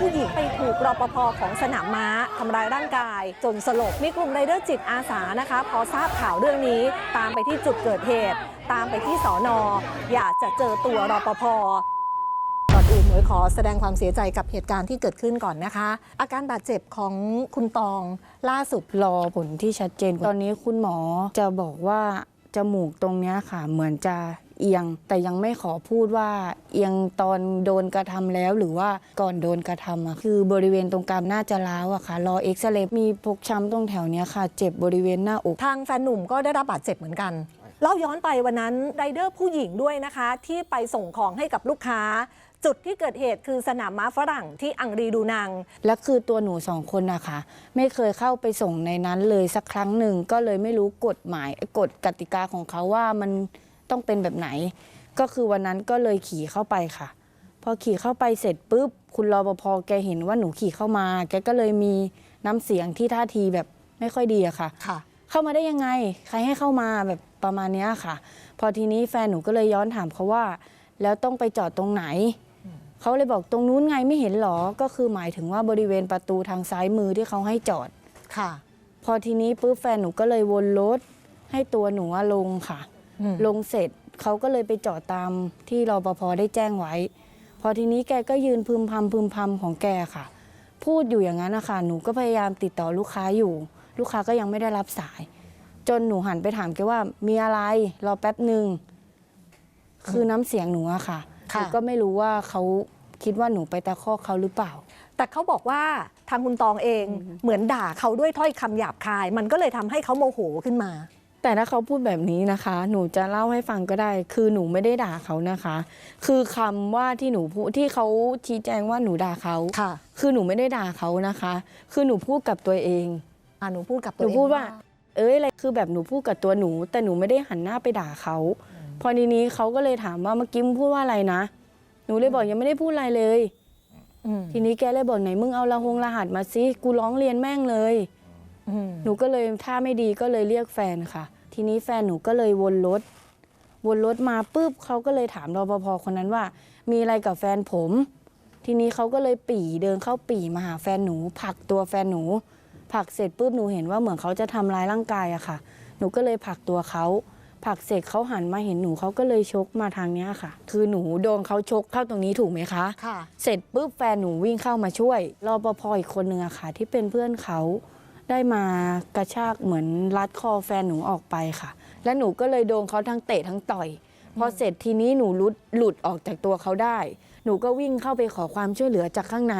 ผู้หญิงไปถูกรปภของสนามม้าทำร้ายร่างกาย จนสลบ มีกลุ่มไรเดอร์จิตอาสานะคะ พอทราบข่าวเรื่องนี้ตามไปที่จุดเกิดเหตุ ตามไปที่สอนออยากจะเจอตัวรปภก่อนอื่นหมวยขอแสดงความเสียใจกับเหตุการณ์ที่เกิดขึ้นก่อนนะคะ อาการบาดเจ็บของคุณตองล่าสุดรอผลที่ชัดเจน ตอนนี้คุณหมอจะบอกว่าจมูกตรงเนี้ยค่ะ เหมือนจะ เอียง แต่ยังไม่ขอพูดว่าเอียงตอนโดนกระทำแล้วหรือว่าก่อนโดนกระทำอะคือบริเวณตรงกรามน่าจะร้าวอะค่ะ รอเอ็กซเรย์มีพกช้ำตรงแถวเนี้ยค่ะ เจ็บบริเวณหน้าอก ทางแฟนหนุ่มก็ได้รับบาดเจ็บเหมือนกันเล่าย้อนไปวันนั้นไรเดอร์ผู้หญิงด้วยนะคะ ที่ไปส่งของให้กับลูกค้า จุดที่เกิดเหตุคือสนามม้าฝรั่งที่อังรีดูนัง และคือตัวหนูสองคนนะคะไม่เคยเข้าไปส่งในนั้นเลยสักครั้งหนึ่งก็เลยไม่รู้กฎหมายกฎกติกาของเขาว่ามัน ต้องเป็นแบบไหน ก็คือวันนั้นก็เลยขี่เข้าไปค่ะ พอขี่เข้าไปเสร็จปุ๊บ คุณรปภแกเห็นว่าหนูขี่เข้ามา แกก็เลยมีน้ำเสียงที่ท่าทีแบบไม่ค่อยดีอะค่ะ ค่ะ เข้ามาได้ยังไง ใครให้เข้ามาแบบประมาณเนี้ยค่ะ พอทีนี้แฟนหนูก็เลยย้อนถามเขาว่า แล้วต้องไปจอดตรงไหน เขาเลยบอกตรงนู้นไงไม่เห็นหรอ ก็คือหมายถึงว่าบริเวณประตูทางซ้ายมือที่เขาให้จอด ค่ะ พอทีนี้ปุ๊บแฟนหนูก็เลยวนรถให้ตัวหนูอะลงค่ะอืม ลงเสร็จเขาก็เลยไปจอดตามที่รปภได้แจ้งไว้ พอทีนี้แกก็ยืนพึมพำพึมพำของแกค่ะ พูดอยู่อย่างนั้นนะคะหนูก็พยายามติดต่อลูกค้าอยู่ ลูกค้าก็ยังไม่ได้รับสาย จนหนูหันไปถามแกว่ามีอะไรรอแป๊บหนึ่งคือน้ำเสียงหนูอะค่ะหค่ะนูก็ไม่รู้ว่าเขาคิดว่าหนูไปตะคอกเขาหรือเปล่า แต่เขาบอกว่าทางคุณตองเองเหมือนด่าเขาด้วยถ้อยคำหยาบคาย มันก็เลยทำให้เขาโมโหขึ้นมา แต่ถ้าเขาพูดแบบนี้นะคะ หนูจะเล่าให้ฟังก็ได้ คือหนูไม่ได้ด่าเขานะคะ คือคำว่าที่หนูพูดที่เขาชี้แจงว่าหนูด่าเขาค่ะ คือหนูไม่ได้ด่าเขานะคะ คือหนูพูดกับตัวเองอะหนูพูดกับหตัวนูเองพูดว่า เอ้ยอะไรคือแบบหนูพูดกับตัวหนู แต่หนูไม่ได้หันหน้าไปด่าเขา พอทีนี้เขาก็เลยถามว่าเมื่อกี้มึงพูดว่าอะไรนะ หนูเลยบอกยังไม่ได้พูดอะไรเลย อืมทีนี้แกเลยบอกไหนมึงเอาละหงรหัสมาสิกูร้องเรียนแม่งเลยอืม หนูก็เลยถ้าไม่ดีก็เลยเรียกแฟนค่ะ ทีนี้แฟนหนูก็เลยวนรถ วนรถมาปุ๊บเขาก็เลยถามรปภคนนั้นว่า มีอะไรกับแฟนผม ทีนี้เขาก็เลยปี่เดินเข้าปี่มาหาแฟนหนูผลักตัวแฟนหนูผลักเสร็จปุ๊บหนูเห็นว่าเหมือนเขาจะทำร้ายร่างกายอะค่ะ หนูก็เลยผลักตัวเขาผลักเสร็จเขาหันมาเห็นหนูเขาก็เลยชกมาทางเนี้ยค่ะ คือหนูโดนเขาชกเข้าตรงนี้ถูกไหมคะค่ะ เสร็จปุ๊บแฟนหนูวิ่งเข้ามาช่วยรอปภอีกคนนึงอะค่ะ ที่เป็นเพื่อนเขา ได้มากระชากเหมือนรัดคอแฟนหนูออกไปค่ะ และหนูก็เลยโดนเขาทั้งเตะทั้งต่อย พอเสร็จทีนี้หนูหลุดหลุดออกจากตัวเขาได้ หนูก็วิ่งเข้าไปขอความช่วยเหลือจากข้างใน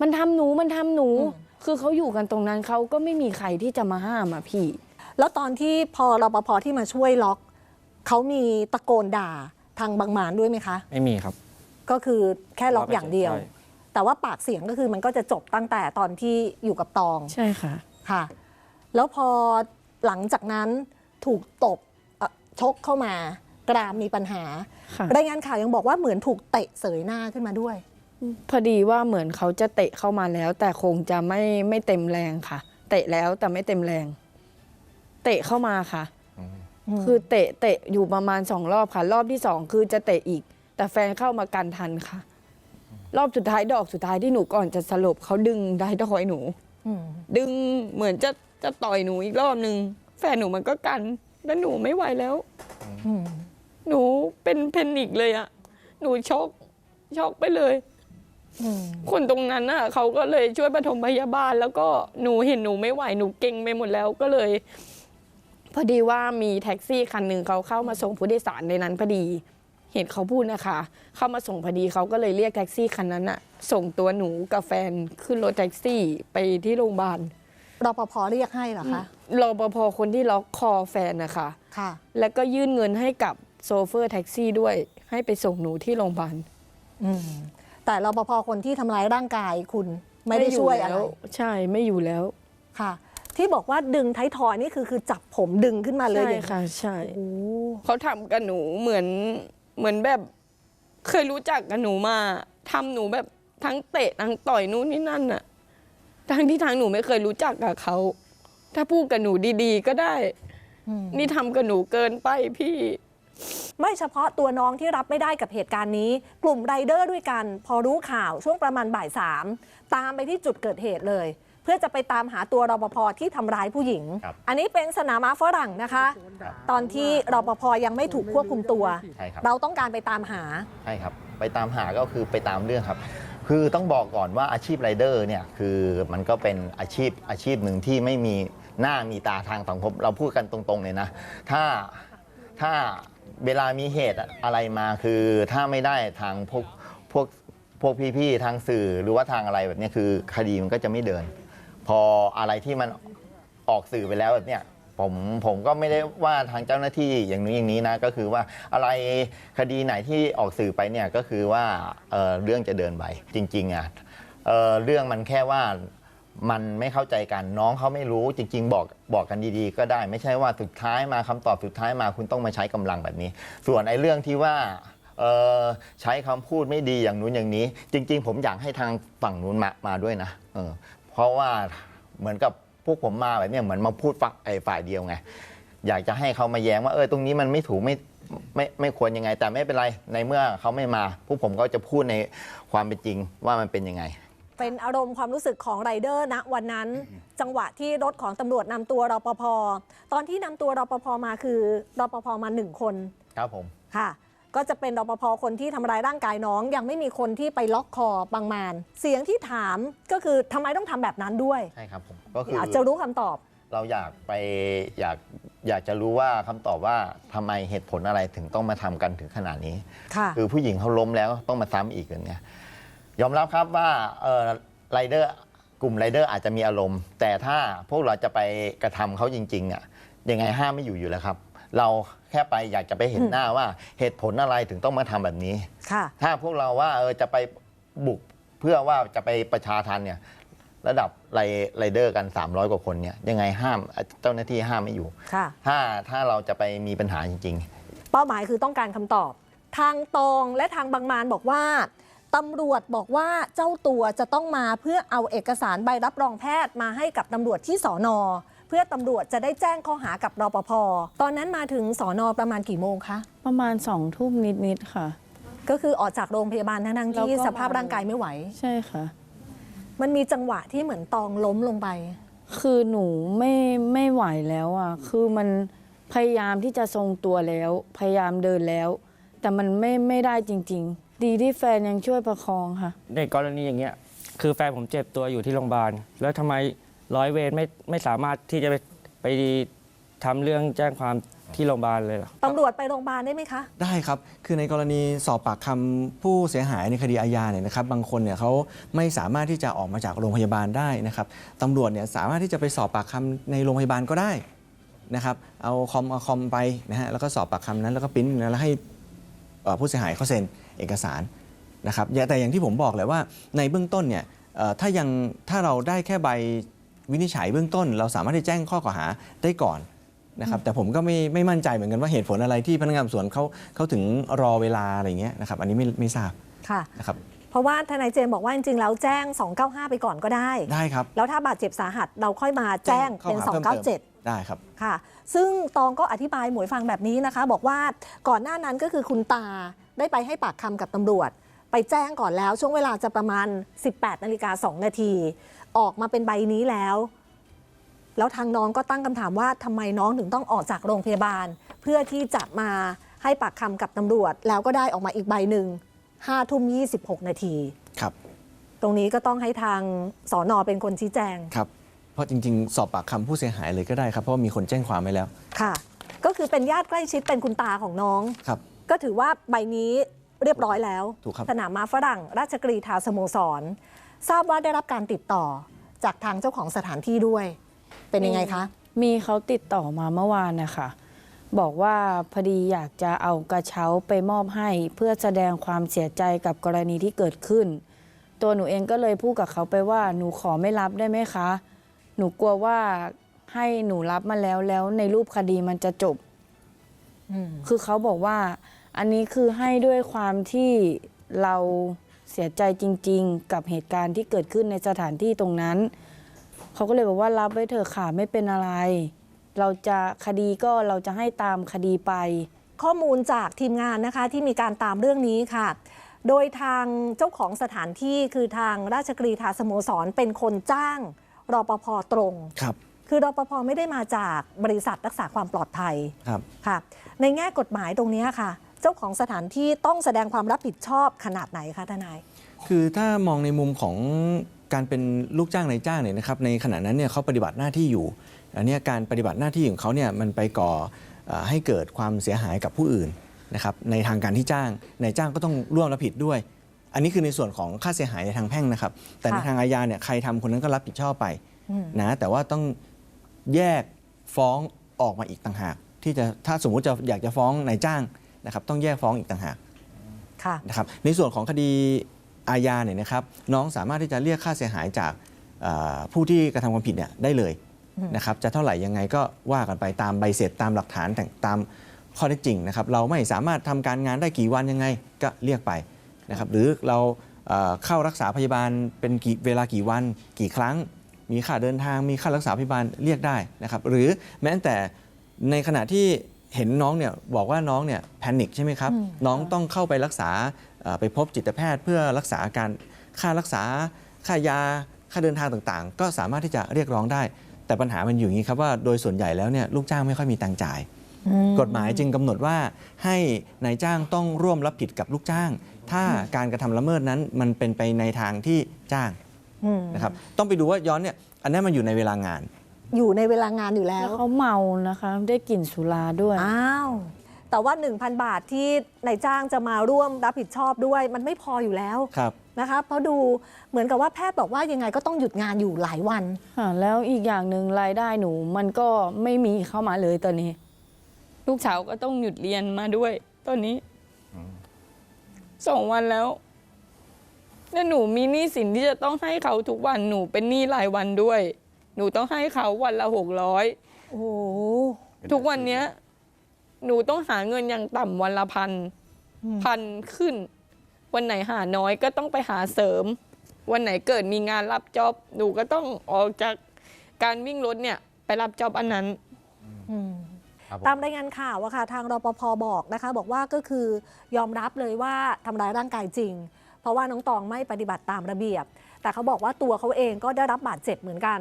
มันทำหนูมันทำหนูอืมคือเขาอยู่กันตรงนั้นเขาก็ไม่มีใครที่จะมาห้ามอะพี่ แล้วตอนที่พอรปภที่มาช่วยล็อกเขามีตะโกนด่าทางบางหมานด้วยไหมคะ ไม่มีครับ ก็คือแค่ล็อกอย่างเดียวใช่ แต่ว่าปากเสียงก็คือมันก็จะจบตั้งแต่ตอนที่อยู่กับตองใช่ค่ะ ค่ะ แล้วพอหลังจากนั้นถูกตบเอ่อชกเข้ามากรามมีปัญหาค่ะ รายงานข่าวยังบอกว่าเหมือนถูกเตะเสยหน้าขึ้นมาด้วย พอดีว่าเหมือนเขาจะเตะเข้ามาแล้ว แต่คงจะไม่ไม่เต็มแรงค่ะ เตะแล้วแต่ไม่เต็มแรง เตะเข้ามาค่ะ คือเตะเตะอยู่ประมาณสองรอบค่ะ รอบที่สองคือจะเตะอีก แต่แฟนเข้ามากันทันค่ะ รอบสุดท้ายดอกสุดท้ายที่หนูก่อนจะสลบเขาดึงได้ดอยหนู อืมดึงเหมือนจะจะต่อยหนูอีกรอบหนึ่งแฟนหนูมันก็กัน แล้วหนูไม่ไหวแล้ว อืมหนูเป็นเพนิกเลยอะหนูช็อกช็อกไปเลย อืมคนตรงนั้นน่ะเขาก็เลยช่วยปฐมพยาบาล แล้วก็หนูเห็นหนูไม่ไหวหนูเก่งไปหมดแล้วก็เลย พอดีว่ามีแท็กซี่คันหนึ่งเขาเข้ามาส่งผู้โดยสารในนั้นพอดี เห็นเขาพูดนะคะ เข้ามาส่งพอดีเขาก็เลยเรียกแท็กซี่คันนั้นน่ะส่งตัวหนูกับแฟนขึ้นรถแท็กซี่ไปที่โรงพยาบาลรปภเรียกให้เหรอคะรปภคนที่ล็อกคอแฟนนะคะค่ะ แล้วก็ยื่นเงินให้กับโซเฟอร์แท็กซี่ด้วย ให้ไปส่งหนูที่โรงพยาบาลอืมแต่รปภคนที่ทำร้ายร่างกายคุณไม่ได้ช่วยอะไรแล้วใช่ไม่อยู่แล้วค่ะ ที่บอกว่าดึงไทยทอยนี่คือคือจับผมดึงขึ้นมาเลยใช่อย่างนี้ค่ะ ใช่โอ้เขาทำกับหนูเหมือน เหมือนแบบเคยรู้จักกับหนูมาทำหนูแบบทั้งเตะทั้งต่อยนู่นนี่นั่นน่ะทั้งที่ทางหนูไม่เคยรู้จักกับเขา ถ้าพูดกับหนูดีๆ ก็ได้อืมนี่ทำกับหนูเกินไปพี่ ไม่เฉพาะตัวน้องที่รับไม่ได้กับเหตุการณ์นี้ กลุ่มไรเดอร์ด้วยกัน พอรู้ข่าวช่วงประมาณบ่ายสามตามไปที่จุดเกิดเหตุเลยเพื่อจะไปตามหาตัวรปภที่ทำร้ายผู้หญิง ครับ อันนี้เป็นสนามม้าฝรั่งนะคะ ตอนที่รปภยังไม่ถูกควบคุมตัว ใช่ครับ เราต้องการไปตามหา ใช่ครับ ไปตามหาก็คือไปตามเรื่องครับ คือต้องบอกก่อนว่าอาชีพไรเดอร์เนี่ยคือมันก็เป็นอาชีพอาชีพหนึ่งที่ไม่มีหน้ามีตาทางสังคมเราพูดกันตรงๆเลยนะ ถ้าถ้าเวลามีเหตุอะไรมาคือถ้าไม่ได้ทางพวกพวกพวกพี่ๆทางสื่อหรือว่าทางอะไรแบบเนี้ยคือคดีมันก็จะไม่เดิน พออะไรที่มันออกสื่อไปแล้วแบบเนี้ยผมผมก็ไม่ได้ว่าทางเจ้าหน้าที่อย่างนี้อย่างนี้นะก็คือว่าอะไรคดีไหนที่ออกสื่อไปเนี่ยก็คือว่าเอ่อเรื่องจะเดินไปจริงๆอะเอ่อเรื่องมันแค่ว่ามันไม่เข้าใจกันน้องเขาไม่รู้จริง ๆ บอกบอกกันดีๆ ก็ได้ ไม่ใช่ว่าสุดท้ายมาคำตอบสุดท้ายมาคุณต้องมาใช้กำลังแบบนี้ ส่วนไอ้เรื่องที่ว่าเอ่อใช้คำพูดไม่ดีอย่างนู้นอย่างนี้ จริง ๆ ผมอยากให้ทางฝั่งนู้นมามาด้วยนะเออ ราะว่าเหมือนกับพวกผมมาแบบเนี้ยเหมือนมาพูดฝักไอ้ฝ่ายเดียวไง อยากจะให้เขามาแย้งว่าเออตรงนี้มันไม่ถูกไม่ไม่ไม่ควรยังไง แต่ไม่เป็นไรในเมื่อเขาไม่มาพวกผมก็จะพูดในความเป็นจริงว่ามันเป็นยังไง เป็นอารมณ์ความรู้สึกของไรเดอร์ณวันนั้น จังหวะที่รถของตำรวจนำตัวรปภตอนที่นำตัวรปภมาคือรปภมาหนึ่งคนครับผมค่ะ ก็จะเป็นรปภคนที่ทำร้ายร่างกายน้อง ยังไม่มีคนที่ไปล็อกคอบางมานเสียงที่ถามก็คือทำไมต้องทำแบบนั้นด้วยใช่ครับผมก็คือออยากจะรู้คำตอบ เราอยากไปอยากอยากจะรู้ว่าคำตอบว่าทำไมเหตุผลอะไรถึงต้องมาทำกันถึงขนาดนี้ ค่ะคือผู้หญิงเขาล้มแล้วต้องมาซ้ำอีกอย่างเงี้ยยอมรับครับว่าเออไรเดอร์กลุ่มไรเดอร์อาจจะมีอารมณ์ แต่ถ้าพวกเราจะไปกระทำเขาจริงๆอะยังไงห้ามไม่อยู่อยู่แล้วครับ เราแค่ไปอยากจะไปเห็นหน้าว่าเหตุผลอะไรถึงต้องมาทำแบบนี้ ค่ะ ถ้าพวกเราว่าเออจะไปบุกเพื่อว่าจะไปประชาทันเนี่ยระดับไรไรเดอร์กัน 300 กว่าคนเนี่ยยังไงห้ามเจ้าหน้าที่ห้ามไม่อยู่ ค่ะ ถ้าถ้าเราจะไปมีปัญหาจริง ๆ เป้าหมายคือต้องการคำตอบ ทางตองและทางบางมานบอกว่าตำรวจบอกว่าเจ้าตัวจะต้องมาเพื่อเอาเอกสารใบรับรองแพทย์มาให้กับตำรวจที่สอนอ เพื่อตำรวจจะได้แจ้งข้อหากับรปภตอนนั้นมาถึงสอนอประมาณกี่โมงคะประมาณสองทุ่มนิด ๆ ค่ะ ก็คือออกจากโรงพยาบาลทั้งๆที่แล้วก็สภาพร่างกายไม่ไหว ใช่ค่ะ มันมีจังหวะที่เหมือนตองล้มลงไป คือหนูไม่ไม่ไหวแล้วอะคือมันพยายามที่จะทรงตัวแล้ว พยายามเดินแล้ว แต่มันไม่ไม่ได้จริง ๆ ดีที่แฟนยังช่วยประคองค่ะ ในกรณีอย่างเงี้ย คือแฟนผมเจ็บตัวอยู่ที่โรงพยาบาล แล้วทำไม ร้อยเวรไม่ไม่สามารถที่จะไปไปทำเรื่องแจ้งความที่โรงพยาบาลเลยเหรอ ตำรวจไปโรงพยาบาลได้ไหมคะ ได้ครับ คือในกรณีสอบปากคำผู้เสียหายในคดีอาญาเนี่ยนะครับ บางคนเนี่ยเขาไม่สามารถที่จะออกมาจากโรงพยาบาลได้นะครับตำรวจเนี่ยสามารถที่จะไปสอบปากคำในโรงพยาบาลก็ได้นะครับ เอาคอมเอาคอมไปนะฮะ แล้วก็สอบปากคำนั้น แล้วก็ปริ้นนะแล้วให้เอ่อผู้เสียหายเขาเซ็นเอกสารนะครับอย่าแต่อย่างที่ผมบอกแหละว่าในเบื้องต้นเนี่ยเอ่อถ้ายังถ้าเราได้แค่ใบ วินิจฉัยเบื้องต้น เราสามารถที่แจ้งข้อกล่าวหาได้ก่อนนะครับแต่ผมก็ไม่ไม่มั่นใจเหมือนกันว่าเหตุผลอะไรที่พนักงานสอบสวนเขาเขาถึงรอเวลาอะไรเงี้ยนะครับอันนี้ไม่ไม่ทราบค่ะนะครับเพราะว่าทนายเจมส์บอกว่าจริงๆแล้วแจ้ง 295 ไปก่อนก็ได้ได้ครับแล้วถ้าบาดเจ็บสาหัสเราค่อยมาแจ้งเป็นข้อหาพิ่มติม297 ได้ครับค่ะ ซึ่งตองก็อธิบายหมวยฟังแบบนี้นะคะ บอกว่าก่อนหน้านั้นก็คือคุณตาได้ไปให้ปากคำกับตำรวจ ไปแจ้งก่อนแล้วช่วงเวลาจะประมาณ 18นาฬิกา2นาที ออกมาเป็นใบนี้แล้ว แล้วทางน้องก็ตั้งคำถามว่าทำไมน้องถึงต้องออกจากโรงพยาบาล เพื่อที่จะมาให้ปากคำกับตำรวจ แล้วก็ได้ออกมาอีกใบหนึ่ง5ทุ่ม26นาที ครับ ตรงนี้ก็ต้องให้ทางสอนอเป็นคนชี้แจง ครับ เพราะจริงๆ สอบปากคำผู้เสียหายเลยก็ได้ครับ เพราะว่ามีคนแจ้งความไว้แล้ว ค่ะ ก็คือเป็นญาติใกล้ชิดเป็นคุณตาของน้อง ครับ ก็ถือว่าใบนี้เรียบร้อยแล้ว ถูกครับ สนามม้าฝรั่ง ราชกรีธาสโมสร ทราบว่าได้รับการติดต่อจากทางเจ้าของสถานที่ด้วย เป็นยังไงคะ มีเขาติดต่อมาเมื่อวานนะคะบอกว่าพอดีอยากจะเอากระเช้าไปมอบให้ เพื่อแสดงความเสียใจกับกรณีที่เกิดขึ้น ตัวหนูเองก็เลยพูดกับเขาไปว่าหนูขอไม่รับได้ไหมคะ หนูกลัวว่าให้หนูรับมาแล้วแล้วในรูปคดีมันจะจบคือเขาบอกว่า อันนี้คือให้ด้วยความที่เราเสียใจจริง ๆ กับเหตุการณ์ที่เกิดขึ้นในสถานที่ตรงนั้น เขาก็เลยบอกว่ารับไว้เถอะค่ะไม่เป็นอะไร เราจะคดีก็เราจะให้ตามคดีไป ข้อมูลจากทีมงานนะคะที่มีการตามเรื่องนี้ค่ะ โดยทางเจ้าของสถานที่คือทางราชกรีธาสโมสรเป็นคนจ้างรปภตรงครับคือรปภไม่ได้มาจากบริษัทรักษาความปลอดภัยครับค่ะ ในแง่กฎหมายตรงเนี้ยค่ะ เจ้าของสถานที่ต้องแสดงความรับผิดชอบขนาดไหนคะทนาย คือถ้ามองในมุมของการเป็นลูกจ้างนายจ้างเนี่ยนะครับในขณะนั้นเนี่ยเขาปฏิบัติหน้าที่อยู่อันเนี้ยการปฏิบัติหน้าที่ของเขาเนี่ยมันไปก่อเอ่อให้เกิดความเสียหายกับผู้อื่นนะครับในทางการที่จ้างนายจ้างก็ต้องร่วมรับผิดด้วย อันนี้คือในส่วนของค่าเสียหายในทางแพ่งนะครับ แต่ในค่ะทางอาญาเนี่ยใครทำคนนั้นก็รับผิดชอบไปอืมนะแต่ว่าต้องแยกฟ้องออกมาอีกต่างหาก ที่จะถ้าสมมุติจะอยากจะฟ้องนายจ้าง นะครับต้องแยกฟ้องอีกต่างหากค่ะนะครับในส่วนของคดีอาญาเนี่ยนะครับน้องสามารถที่จะเรียกค่าเสียหายจากเอ่อผู้ที่กระทำความผิดเนี่ยได้เลยอืมนะครับจะเท่าไหร่ยังไงก็ว่ากันไปตามใบเสร็จตามหลักฐานแต่งตามข้อเท็จจริงนะครับเราไม่สามารถทำการงานได้กี่วันยังไงก็เรียกไปนะครับหรือเราเอ่อเข้ารักษาพยาบาลเป็นกี่เวลากี่วันกี่ครั้ง มีค่าเดินทางมีค่ารักษาพยาบาลเรียกได้นะครับหรือแม้แต่ในขณะที่ เห็นน้องเนี่ยบอกว่าน้องเนี่ยแพนิคใช่ไหมครับอืมน้องต้องเข้าไปรักษาเอ่อไปพบจิตแพทย์เพื่อรักษาอาการค่ารักษาค่ายาค่าเดินทางต่างๆ ก็สามารถที่จะเรียกร้องได้ แต่ปัญหามันอยู่อย่างนี้ครับว่าโดยส่วนใหญ่แล้วเนี่ยลูกจ้างไม่ค่อยมีตังค์จ่าย กฎหมายจึงกำหนดว่าให้นายจ้างต้องร่วมรับผิดกับลูกจ้าง ถ้าการกระทำละเมิดนั้นมันเป็นไปในทางที่จ้างอืมนะครับต้องไปดูว่าย้อนเนี่ยอันนี้มันอยู่ในเวลางาน อยู่ในเวลางานอยู่แล้แล้ววเขาเมานะคะได้กลิ่นสุราด้วย อ้าว แต่ว่า 1,000 บาทที่นายจ้างจะมาร่วมรับผิดชอบด้วย มันไม่พออยู่แล้วครับนะคะเพราะดูเหมือนกับว่าแพทย์บอกว่ายังไงก็ต้องหยุดงานอยู่หลายวัน ค่ะแล้วอีกอย่างหนึ่งรายได้หนูมันก็ไม่มีเข้ามาเลยตอนนี้ ลูกสาวก็ต้องหยุดเรียนมาด้วย ตอนนี้สองวันแล้วแล้วหนูมีหนี้สินที่จะต้องให้เขาทุกวันหนูเป็นหนี้รายวันด้วย หนูต้องให้เขาวันละหกร้อยโอ้โหทุกวันเนี้ย หนูต้องหาเงินอย่างต่ำวันละพันอืมพันขึ้น วันไหนหาน้อยก็ต้องไปหาเสริม วันไหนเกิดมีงานรับจ็อบหนูก็ต้องออกจากการวิ่งรถเนี่ย ไปรับจ็อบอันนั้นอืมครับผมตามรายงานข่าวอะค่ะทางรปภบอกนะคะ บอกว่าก็คือยอมรับเลยว่าทำร้ายร่างกายจริง เพราะว่าน้องตองไม่ปฏิบัติตามระเบียบ แต่เขาบอกว่าตัวเขาเองก็ได้รับบาดเจ็บเหมือนกัน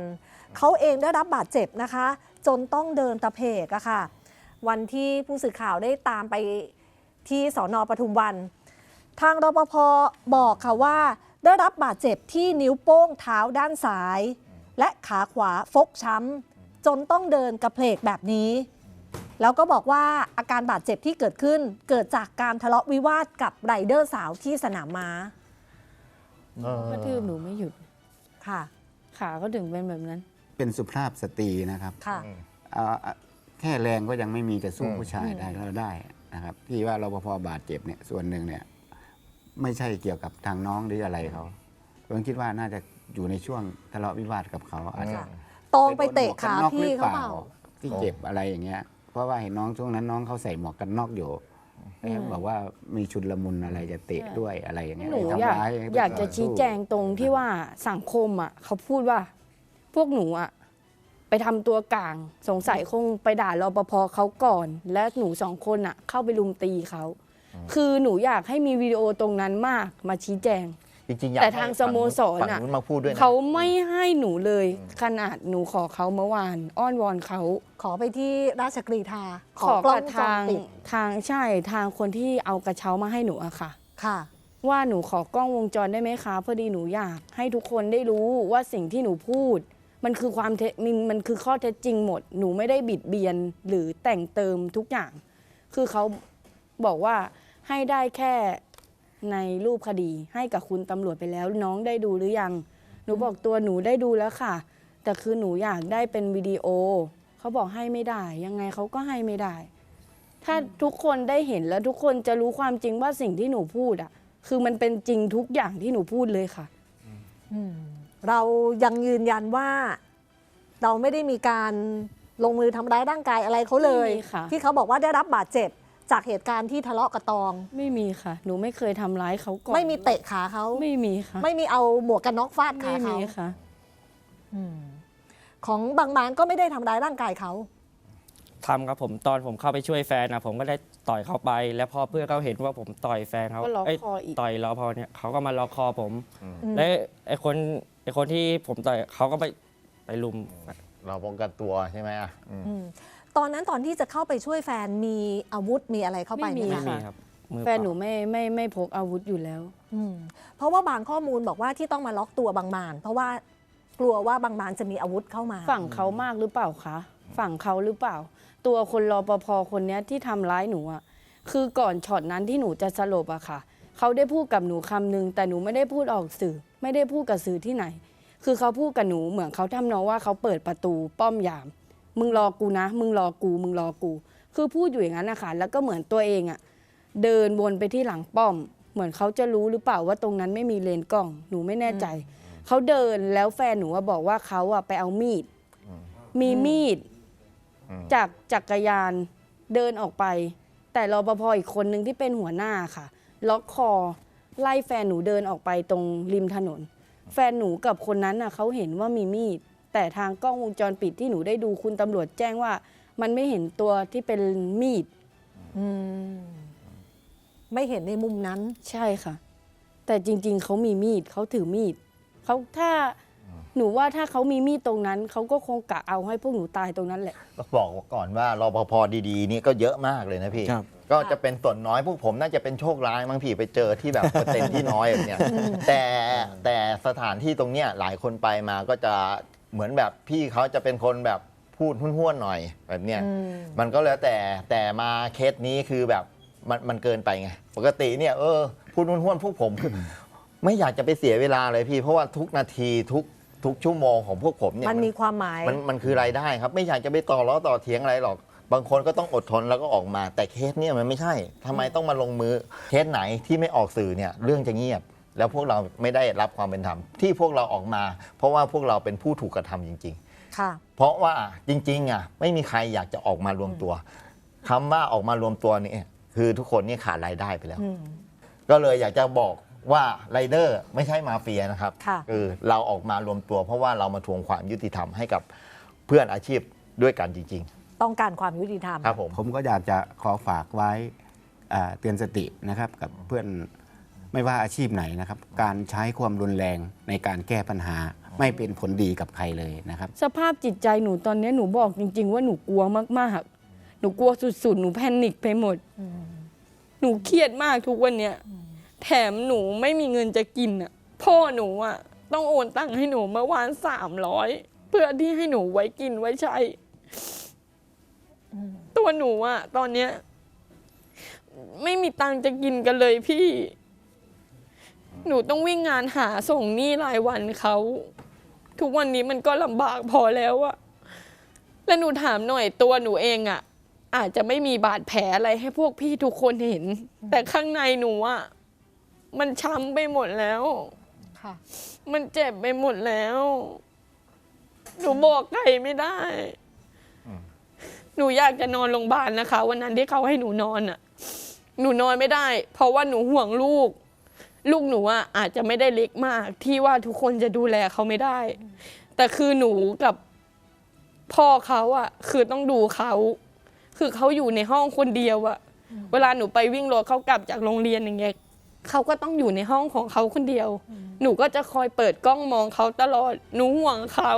เขาเองได้รับบาดเจ็บนะคะ จนต้องเดินตะเพกอะค่ะ วันที่ผู้สื่อข่าวได้ตามไปที่สอนอปทุมวัน ทางรปภบอกค่ะว่าได้รับบาดเจ็บที่นิ้วโป้งเท้าด้านซ้าย และขาขวาฟกช้ำจนต้องเดินกระเพกแบบนี้ แล้วก็บอกว่าอาการบาดเจ็บที่เกิดขึ้น เกิดจากการทะเลาะวิวาทกับไรเดอร์สาวที่สนามม้าเออกระทืบหนูไม่หยุดค่ะ ขาก็ถึงเป็นแบบนั้น เป็นสุภาพสตรีนะครับค่ะเอ่อแค่แรงก็ยังไม่มีจะสู้อืมผู้ชายได้เราได้นะครับที่ว่ารปภบาดเจ็บเนี่ยส่วนหนึ่งเนี่ย ไม่ใช่เกี่ยวกับทางน้องหรืออะไรเขาผมคิดว่าน่าจะอยู่ในช่วงทะเลาะวิวาทกับเขาอาจจะค่ะตองไปเตะขาโดนหมวกกันน็อกพี่หรือเขาเปล่าที่เจ็บอะไรอย่างเงี้ย เพราะว่าเห็นน้องช่วงนั้นน้องเขาใส่หมวกกันน็อกอยู่แล้วบอกว่ามีชุดละมุนอะไรจะเตะด้วยอะไรอย่างเงี้ยหนูทำอยากร้ายอยากจะชี้แจงตรงที่ว่าสังคมอะเขาพูดว่า พวกหนูอะไปทำตัวกลางสงสัยคงไปด่ารปภเขาก่อน และหนูสองคนอะ เข้าไปลุมตีเขา คือหนูอยากให้มีวิดีโอตรงนั้นมากมาชี้แจง จริงๆอยากแต่ทางสโมสรฝั่งอะนู้นมาพูดด้วยนะ เขาไม่ให้หนูเลย ขนาดหนูขอเขาเมื่อวาน อ้อนวอนเขา ขอไปที่ราชกรีธาขอกล้อกังบวงจรทางปิดทางใช่ทางคนที่เอากระเช้ามาให้หนูอะค่ะ ค่ะ ว่าหนูขอกล้องวงจรได้ไหมคะพอดีหนูอยาก ให้ทุกคนได้รู้ว่าสิ่งที่หนูพูด มันคือความเท็จมันมันคือข้อเท็จจริงหมด หนูไม่ได้บิดเบียนหรือแต่งเติมทุกอย่าง คือเขาบอกว่าให้ได้แค่ ในรูปคดีให้กับคุณตำรวจไปแล้วน้องได้ดูหรือยัง หนูบอกตัวหนูได้ดูแล้วค่ะ แต่คือหนูอยากได้เป็นวิดีโอ เขาบอกให้ไม่ได้ ยังไงเขาก็ให้ไม่ได้ ถ้าทุกคนได้เห็นแล้วทุกคนจะรู้ความจริงว่าสิ่งที่หนูพูดอะ คือมันเป็นจริงทุกอย่างที่หนูพูดเลยค่ะ อืมเรายังยืนยันว่า เราไม่ได้มีการลงมือทำร้ายร่างกายอะไรเขาเลย ไม่มีค่ะ ที่เขาบอกว่าได้รับบาดเจ็บ จากเหตุการณ์ที่ทะเลาะกับตอง ไม่มีค่ะ หนูไม่เคยทำร้ายเขาก่อนไม่มีเตะขาเขาไม่มีค่ะไม่มีเอาหมวกกันน็อกฟาดขาไม่เขามีค่ะ อืมของบางมานก็ไม่ได้ทำร้ายร่างกายเขา ทำครับผมตอนผมเข้าไปช่วยแฟนนะผมก็ได้ต่อยเขาไป แล้วพอเพื่อนเขาเห็นว่าผมต่อยแฟนเขาก็ล็อกเยคออีก ต่อยรอพอเนี่ยเขาก็มาล็อกคอผมอืมและไอ้คนไอ้คนที่ผมต่อยเขาก็ไปไปลุม เราป้องกันตัวใช่ไหมอะอืมอืม ตอนนั้นตอนที่จะเข้าไปช่วยแฟนมีอาวุธมีอะไรเข้าไปไหมไม่มีไม่คะ มีครับมือแฟนหนูเปล่าไม่ไม่ไม่พกอาวุธอยู่แล้ว อืมเพราะว่าบางข้อมูลบอกว่าที่ต้องมาล็อกตัวบางมานเพราะว่ากลัวว่าบางมานจะมีอาวุธเข้ามา ฝั่งเขามากหรือเปล่าคะฝั่งเขาหรือเปล่า ตัวคนรปภคนเนี้ยที่ทำร้ายหนูอะคือก่อนช็อตนั้นที่หนูจะสลบอะค่ะ เขาได้พูดกับหนูคำนึง แต่หนูไม่ได้พูดออกสื่อ ไม่ได้พูดกับสื่อที่ไหน คือเขาพูดกับหนูเหมือนเขาทำนองว่าเขาเปิดประตูป้อมยาม มึงรอกูนะ มึงรอกู มึงรอกู คือพูดอยู่อย่างนั้นนะคะแล้วก็เหมือนตัวเองอะเดินวนไปที่หลังป้อม เหมือนเขาจะรู้หรือเปล่าว่าตรงนั้นไม่มีเลนกล้อง หนูไม่แน่ใจ เขาเดินแล้วแฟนหนูอะบอกว่าเขาอะไปเอามีด มีมีด อืม จากจักรยานเดินออกไป แต่รปภอีกคนนึงที่เป็นหัวหน้าค่ะ ล็อกคอไล่แฟนหนูเดินออกไปตรงริมถนน แฟนหนูกับคนนั้นน่ะเขาเห็นว่ามีมีด แต่ทางกล้องวงจรปิดที่หนูได้ดูคุณตำรวจแจ้งว่า มันไม่เห็นตัวที่เป็นมีด อืมไม่เห็นในมุมนั้น ใช่ค่ะ แต่จริง ๆ เขามีมีดเขาถือมีดเขาถ้าหนูว่าถ้าเขามีมีดตรงนั้น เขาก็คงกะเอาให้พวกหนูตายตรงนั้นแหละ ก็บอกก่อนว่ารปภดีๆ นี่ก็เยอะมากเลยนะพี่ ครับ ก็จะเป็นส่วนน้อยพวกผมน่าจะเป็นโชคร้ายมั้งพี่ไปเจอที่แบบ เปอร์เซ็นต์ที่น้อยแบบเนี้ยแต่แต่สถานที่ตรงเนี้ยหลายคนไปมาก็จะ เหมือนแบบพี่เขาจะเป็นคนแบบพูดห้วนๆหน่อยแบบเนี้ยอืมมันก็แล้วแต่แต่มาเคสนี้คือแบบมันมันเกินไปไงปกติเนี่ยเออพูดห้วนๆพวกผมคือไม่อยากจะไปเสียเวลาเลยพี่เพราะว่าทุกนาทีทุกทุกชั่วโมงของพวกผมเนี่ยมันมีความหมายมันมันคือรายได้ครับ ไม่อยากจะไปต่อล้อต่อเถียงอะไรหรอก บางคนก็ต้องอดทนแล้วก็ออกมา แต่เคสเนี่ยมันไม่ใช่ทำไมต้องมาลงมือเคสไหนที่ไม่ออกสื่อเนี่ยเรื่องจะเงียบ แล้วพวกเราไม่ได้รับความเป็นธรรมที่พวกเราออกมา เพราะว่าพวกเราเป็นผู้ถูกกระทำจริงค่ะๆเพราะว่าจริงๆอะไม่มีใครอยากจะออกมารวมตัวคำว่าออกมารวมตัวนี่คือทุกคนนี่ขาดรายได้ไปแล้วอืมก็เลยอยากจะบอกว่าไรเดอร์ไม่ใช่มาเฟียนะครับค่ะคือเราออกมารวมตัว เพราะว่าเรามาทวงความยุติธรรมให้กับเพื่อนอาชีพด้วยกันจริงต้องการความยุติธรรมๆครับผมผมก็อยากจะขอฝากไว้อ่าเตือนสตินะครับกับเพื่อน ไม่ว่าอาชีพไหนนะครับ การใช้ความรุนแรงในการแก้ปัญหาไม่เป็นผลดีกับใครเลยนะครับ สภาพจิตใจหนูตอนนี้หนูบอกจริง ๆ ว่าหนูกลัวมากๆ หนูกลัวสุดๆ หนูแพนิคไปหมด หนูเครียดมากทุกวันเนี้ยแถมหนูไม่มีเงินจะกินอะ พ่อหนูอะต้องโอนตังค์ให้หนูเมื่อวานสามร้อยเพื่อที่ให้หนูไว้กินไว้ใช้ตัวหนูอะ ตอนเนี้ย ไม่มีตังค์จะกินกันเลยพี่ หนูต้องวิ่งงานหาส่งหนี้รายวันเขาทุกวันนี้มันก็ลำบากพอแล้วอะแล้วหนูถามหน่อยตัวหนูเองอะอาจจะไม่มีบาดแผลอะไรให้พวกพี่ทุกคนเห็น แต่ข้างในหนูอะมันช้ำไปหมดแล้วค่ะ มันเจ็บไปหมดแล้ว หนูบอกใครไม่ได้ หนูอยากจะนอนโรงพยาบาลนะคะ วันนั้นที่เขาให้หนูนอนอะหนูนอนไม่ได้ เพราะว่าหนูห่วงลูก ลูกหนูอะอาจจะไม่ได้เล็กมาก ที่ว่าทุกคนจะดูแลเขาไม่ได้ แต่คือหนูกับพ่อเขาอะคือต้องดูเขา คือเขาอยู่ในห้องคนเดียวอะเวลาหนูไปวิ่งรถเขากลับจากโรงเรียนอย่างเงี้ยเขาก็ต้องอยู่ในห้องของเขาคนเดียว หนูก็จะคอยเปิดกล้องมองเขาตลอดหนูห่วงเขา